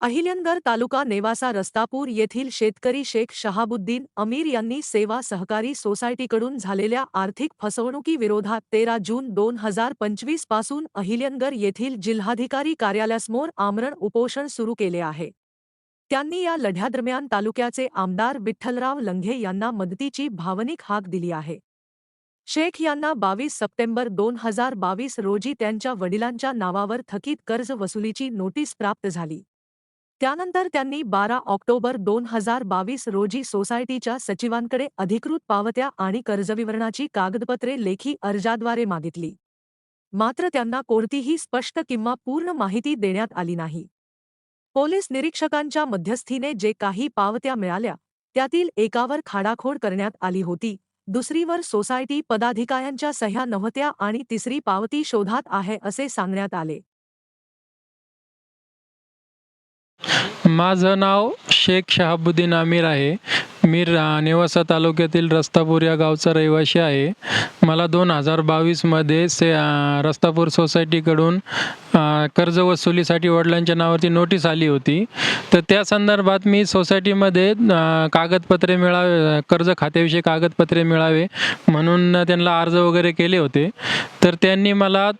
अहिल्यनगर तालुका नेवासा रस्तापूर येथील शेतकरी शेख शहाबुद्दीन अमीर यांनी सेवा सहकारी सोसायटीकडून झालेल्या आर्थिक फसवणुकीविरोधात तेरा जून दोन हजार पंचवीसपासून अहिल्यनगर येथील जिल्हाधिकारी कार्यालयासमोर आमरण उपोषण सुरू केले आहे. त्यांनी या लढ्यादरम्यान तालुक्याचे आमदार विठ्ठलराव लंघे यांना मदतीची भावनिक हाक दिली आहे. शेख यांना बावीस सप्टेंबर दोन हजार बावीस रोजी त्यांच्या वडिलांच्या नावावर थकीत कर्ज वसुलीची नोटीस प्राप्त झाली. त्यानंतर त्यांनी बारा ऑक्टोबर दोन हजार बावीस रोजी सोसायटीच्या सचिवांकडे अधिकृत पावत्या आणि कर्जविवरणाची कागदपत्रे लेखी अर्जाद्वारे मागितली. मात्र त्यांना कोणतीही स्पष्ट किंवा पूर्ण माहिती देण्यात आली नाही. पोलीस निरीक्षकांच्या मध्यस्थीने जे काही पावत्या मिळाल्या त्यातील एकावर खाडाखोड करण्यात आली होती. दुसरीवर सोसायटी पदाधिकाऱ्यांच्या सह्या नव्हत्या आणि तिसरी पावती शोधात आहे असे सांगण्यात आले. माझं नाव शेख शहाबुद्दीन आमिर आहे. मी रा- नेवासा तालुक्यातील रस्तापूर या गावचा रहिवासी आहे. मला दोन हजार बावीसमध्ये से रस्तापूर सोसायटीकडून कर्ज वसुलीसाठी वडिलांच्या नावावरती नोटीस आली होती. तर त्या संदर्भात मी सोसायटीमध्ये कागदपत्रे मिळावे कर्ज खात्याविषयी कागदपत्रे मिळावे म्हणून त्यांना अर्ज वगैरे केले होते. तर त्यांनी मला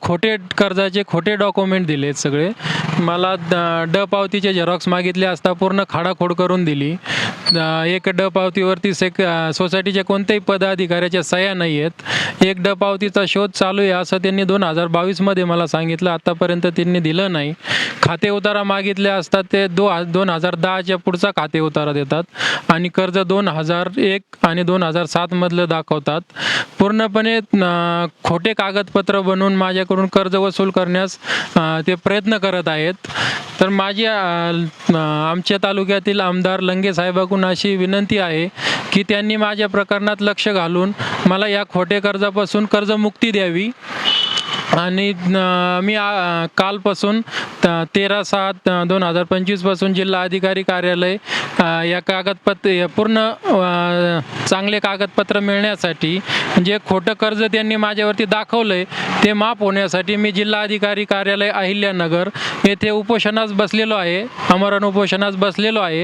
खोटे कर्जाचे खोटे डॉक्युमेंट दिले सगळे. मला द- ड पावतीचे झेरॉक्स मागितले असता पूर्ण खाडाखोड करून दिली. एक ड पावतीवरती सेक सोसायटीच्या कोणत्याही पदाधिकाऱ्याच्या सह्या नाही आहेत. एक ड पावतीचा शोध चालू आहे असं त्यांनी दोन हजार बावीसमध्ये मला सांगितलं. आत्तापर्यंत त्यांनी दिलं नाही. खाते उतारा मागितले असतात ते दो दोन हजार दहाच्या पुढचा खाते उतारा देतात. आणि कर्ज दोन हजार एक आणि दोन हजार सातमधलं दाखवतात. पूर्णपणे खोटे कागदपत्र बनवून माझ्याकडून कर्ज वसूल करण्यास ते प्रयत्न करत आहेत. तर माझ्या आमच्या तालुक्यातील आमदार लंगे साहेबाकडून अशी विनंती आहे की त्यांनी माझ्या प्रकरणात लक्ष घालून मला या खोटे कर्जापासून कर्जमुक्ती द्यावी. आणि मी कालपासून त- तेरा सात दोन हजार पंचवीसपासून जिल्हा अधिकारी कार्यालय या कागदपत्र पूर्ण चांगले कागदपत्र मिळण्यासाठी जे खोटं कर्ज त्यांनी माझ्यावरती दाखवलं आहे ते माफ होण्यासाठी मी जिल्हा अधिकारी कार्यालय अहिल्यानगर येथे उपोषणास बसलेलो आहे अमरण उपोषणास बसलेलो आहे.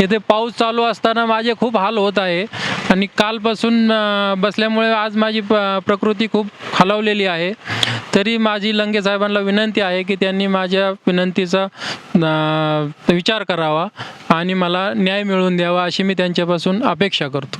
येथे पाऊस चालू असताना माझे खूप हाल होत आहे आणि कालपासून बसल्यामुळे आज माझी प- प्रकृती खूप खालावलेली आहे. तरी माझी लंगे साहेबांना विनंती आहे की त्यांनी माझ्या विनंतीचा विचार करावा आणि मला न्याय मिळवून द्यावा अशी मी त्यांच्यापासून अपेक्षा करतो.